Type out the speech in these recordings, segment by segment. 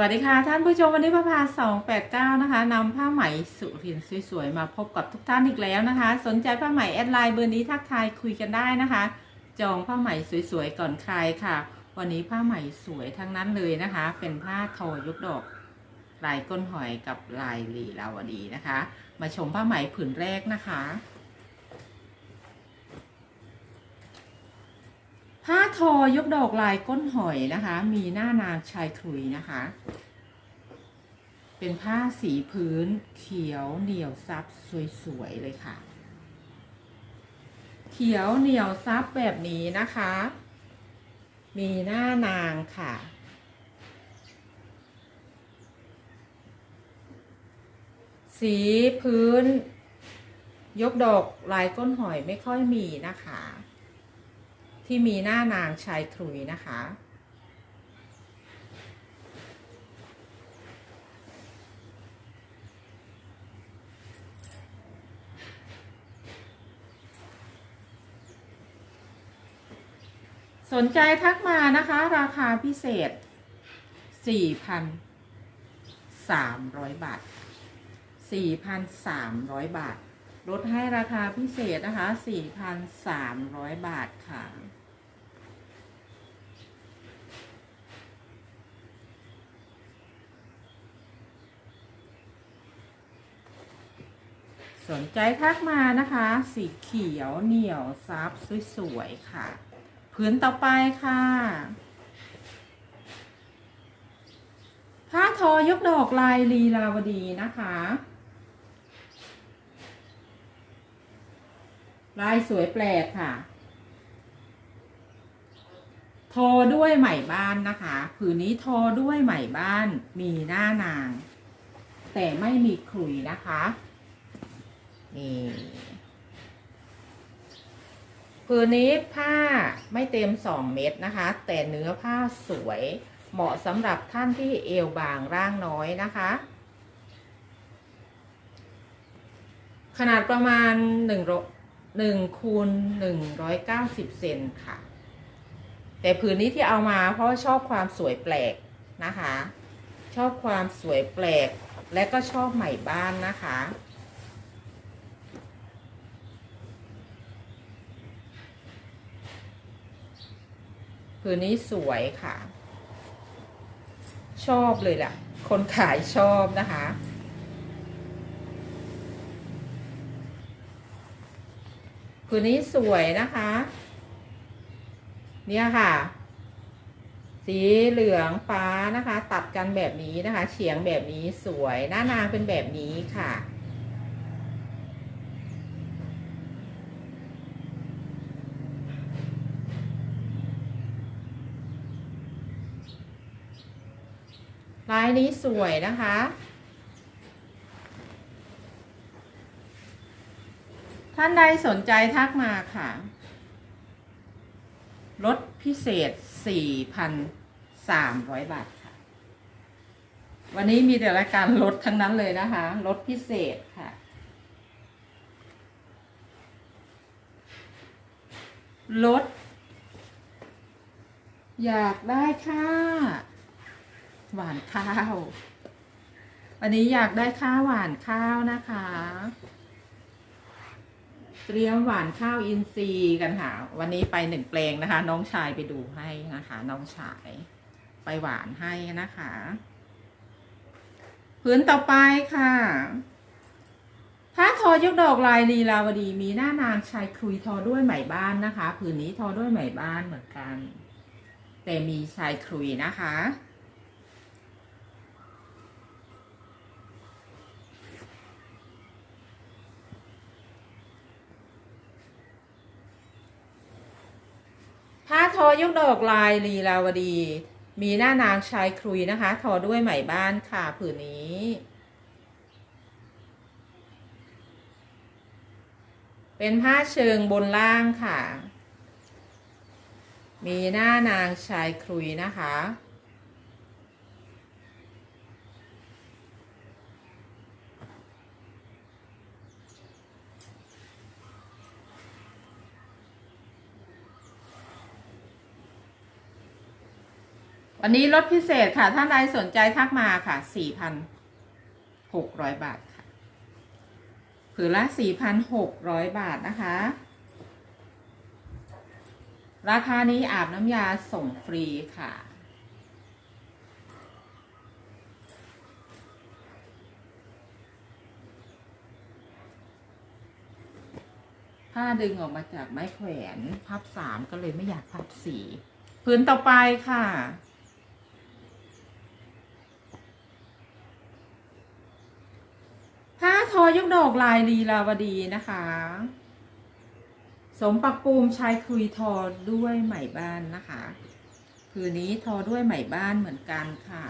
วัสดีค่ะท่านผู้ชมวันนี้พระพา289นะคะนำผ้าไหมสุรินสวยๆมาพบกับทุกท่านอีกแล้วนะคะ สนใจผ้าไหมแอดไลน์เบอร์นี้ทักทายคุยกันได้นะคะ จองผ้าไหมสวยๆก่อนใครค่ะ วันนี้ผ้าไหมสวยทั้งนั้นเลยนะคะ เป็นผ้าทอยกดอกลายก้นหอยกับลายลีลาวดีนะคะ มาชมผ้าไหมผืนแรกนะคะ ผ้าทอยกดอกลายก้นหอยนะคะ มีหน้านางชายคลุยนะคะ เป็นผ้าสีพื้นเขียวเหนียวซับสวยๆเลยค่ะ เขียวเหนียวซับแบบนี้นะคะ มีหน้านางค่ะสีพื้น ยกดอกลายก้นหอยไม่ค่อยมีนะคะ ที่มีหน้านางชายครุยนะคะ สนใจทักมานะคะ ราคาพิเศษ 4,300 บาท 4,300 บาทลดให้ราคาพิเศษนะคะ 4,300 บาทค่ะ สนใจทักมานะคะ สีเขียวเหนียวซับสวยๆค่ะ พื้นต่อไปค่ะผ้าทอยกดอกลายลีลาวดีนะคะ ลายสวยแปลกค่ะ ทอด้วยไหมบ้านนะคะ ผืนนี้ทอด้วยไหมบ้านมีหน้านาง แต่ไม่มีขลุยนะคะ นี่ผืนนี้ผ้าไม่เต็มสองเม็ดนะคะ แต่เนื้อผ้าสวยเหมาะสำหรับท่านที่เอวบางร่างน้อยนะคะ ขนาดประมาณหนึ่งหนึ่งคูณหนึ่งร้อยเก้าสิบเซนค่ะ แต่ผืนนี้ที่เอามาเพราะชอบความสวยแปลกนะคะ ชอบความสวยแปลกและก็ชอบใหม่บ้านนะคะ ผืนนี้สวยค่ะ ชอบเลยแหละคนขายชอบนะคะ ผืนนี้สวยนะคะ เนี่ยค่ะ สีเหลืองฟ้านะคะ ตัดกันแบบนี้นะคะ เฉียงแบบนี้สวย หน้านางเป็นแบบนี้ค่ะ ลายนี้สวยนะคะ ท่านใดสนใจทักมาค่ะ ลดพิเศษ 4,300 บาทค่ะ วันนี้มีแต่รายการลดทั้งนั้นเลยนะคะ ลดพิเศษค่ะลดอยากได้ค่ะ หวานข้าว วันนี้อยากได้ข้าวหวานข้าวนะคะ เตรียมหวานข้าวอินทรีย์กันค่ะ วันนี้ไปหนึ่งแปลงนะคะ น้องชายไปดูให้นะคะ น้องชาย ไปหวานให้นะคะ พื้นต่อไปค่ะผ้าทอยกดอกลายลีลาวดีมีหน้านางชายคลุยทอด้วยไหมบ้านนะคะ ผืนนี้ทอด้วยไหมบ้านเหมือนกัน แต่มีชายคลุยนะคะ ผ้าทอยกดอกลายลีลาวดี มีหน้านางชายครุยนะคะ ทอด้วยไหมบ้านค่ะผืนนี้เป็นผ้าเชิงบนล่างค่ะ มีหน้านางชายครุยนะคะ วันนี้ลดพิเศษค่ะ ถ้าใดสนใจทักมาค่ะ 4,600 บาทค่ะ ผืนละ 4,600 บาทนะคะ ราคานี้อาบน้ำยาส่งฟรีค่ะ ผ้าดึงออกมาจากไม้แขวน พับสามก็เลยไม่อยากพับสี่พื้นต่อไปค่ะ ผ้าทอ ยกดอกลายลีลาวดีนะคะ สมปักปูมชายคุยทอด้วยไหมบ้านนะคะผืนนี้ทอด้วยไหมบ้านเหมือนกันค่ะ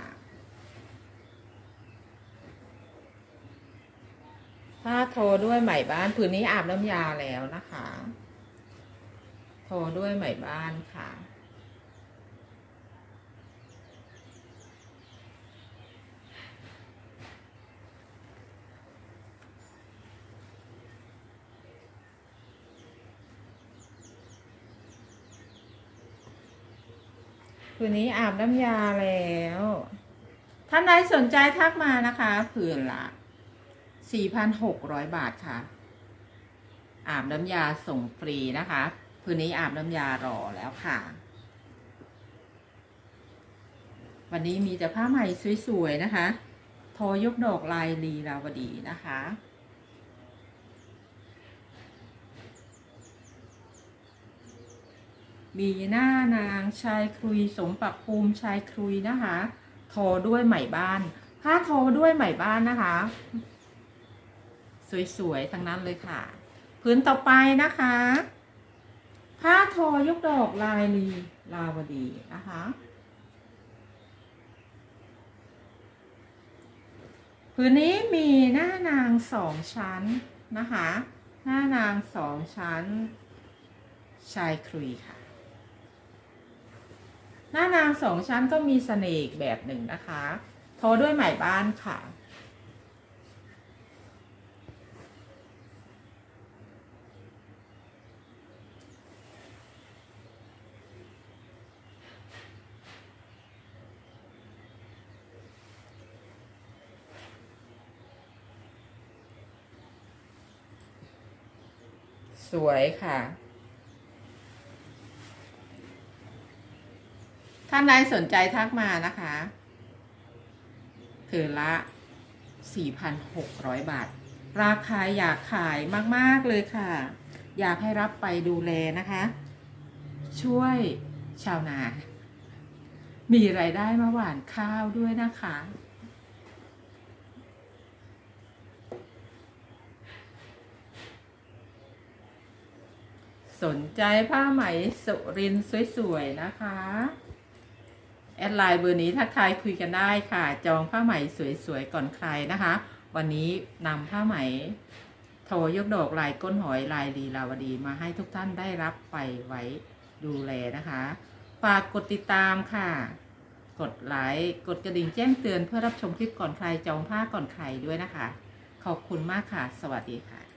ผ้าทอด้วยไหมบ้านผืนนี้อาบน้ำยาแล้วนะคะ ทอด้วยไหมบ้านค่ะ ผืนนี้อาบน้ำยาแล้ว ท่านใดสนใจทักมานะคะผืนละ 4,600 บาทค่ะ อาบน้ำยาส่งฟรีนะคะผืนนี้อาบน้ำยารอแล้วค่ะ วันนี้มีแต่ผ้าใหม่สวยๆนะคะ ทอยกดอกลายลีลาวดีนะคะ มีหน้านางชายครุยสมปักภูมิชายครุยนะคะ ทอด้วยไหมบ้าน ผ้าทอด้วยไหมบ้านนะคะ สวยๆทั้งนั้นเลยค่ะ พื้นต่อไปนะคะ ผ้าทอยกดอกลายลีลาวดีนะคะพื้นนี้มีหน้านางสองชั้นนะคะ หน้านางสองชั้น ชายครุยค่ะ หน้านางสองชั้นก็มีเสน่ห์แบบหนึ่งนะคะ โทอด้วยไหมบ้านค่ะ สวยค่ะ ท่านใดสนใจทักมานะคะถือละ 4,600 บาท ราคาอยากขายมาก ๆ เลยค่ะ อยากให้รับไปดูแลนะคะ ช่วยชาวนา มีไรายได้มาหว่านข้าวด้วยนะคะ สนใจผ้าไหมสุรินสวย ๆ นะคะ แอดไลน์เบอร์นี้ถ้าใครคุยกันได้ค่ะ จองผ้าไหมสวยๆก่อนใครนะคะ วันนี้นำผ้าไหมโทยกดอกลายก้นหอยลายลีลาวดีมาให้ทุกท่านได้รับไปไว้ดูแลนะคะฝากกดติดตามค่ะ กดไลค์กดกระดิ่งแจ้งเตือนเพื่อรับชมคลิปก่อนใครจองผ้าก่อนใครด้วยนะคะ ขอบคุณมากค่ะ สวัสดีค่ะ